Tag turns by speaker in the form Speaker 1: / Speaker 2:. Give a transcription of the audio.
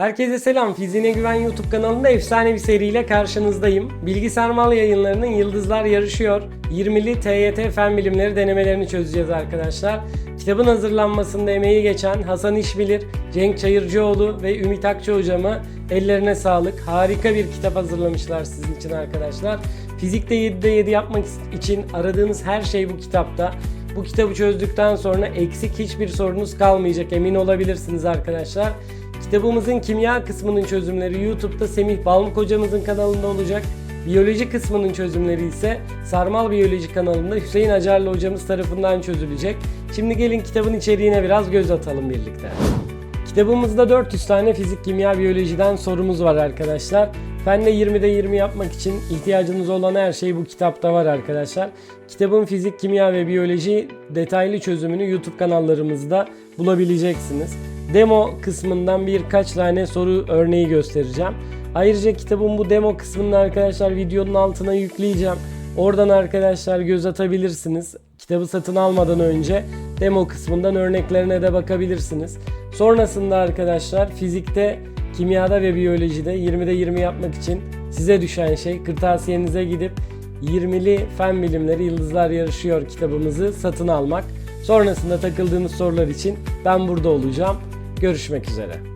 Speaker 1: Herkese selam. Fiziğine Güven YouTube kanalında efsane bir seriyle karşınızdayım. Bilgi Sarmal yayınlarının Yıldızlar Yarışıyor 20'li TYT Fen Bilimleri denemelerini çözeceğiz arkadaşlar. Kitabın hazırlanmasında emeği geçen Hasan İşbilir, Cenk Çayırcıoğlu ve Ümit Akça hocama ellerine sağlık. Harika bir kitap hazırlamışlar sizin için arkadaşlar. Fizikte 7'de 7 yapmak için aradığınız her şey bu kitapta. Bu kitabı çözdükten sonra eksik hiçbir sorunuz kalmayacak emin olabilirsiniz arkadaşlar. Kitabımızın kimya kısmının çözümleri YouTube'da Semih Balmuk hocamızın kanalında olacak. Biyoloji kısmının çözümleri ise Sarmal Biyoloji kanalında Hüseyin Acarlı hocamız tarafından çözülecek. Şimdi gelin kitabın içeriğine biraz göz atalım birlikte. Kitabımızda 400 tane fizik, kimya, biyolojiden sorumuz var arkadaşlar. Fende 20'de 20 yapmak için ihtiyacınız olan her şey bu kitapta var arkadaşlar. Kitabın fizik, kimya ve biyoloji detaylı çözümünü YouTube kanallarımızda bulabileceksiniz. Demo kısmından birkaç tane soru örneği göstereceğim. Ayrıca kitabın bu demo kısmını arkadaşlar videonun altına yükleyeceğim. Oradan arkadaşlar göz atabilirsiniz. Kitabı satın almadan önce demo kısmından örneklerine de bakabilirsiniz. Sonrasında arkadaşlar fizikte, kimyada ve biyolojide 20'de 20 yapmak için size düşen şey kırtasiyenize gidip 20'li fen bilimleri yıldızlar yarışıyor kitabımızı satın almak. Sonrasında takıldığınız sorular için ben burada olacağım. Görüşmek üzere.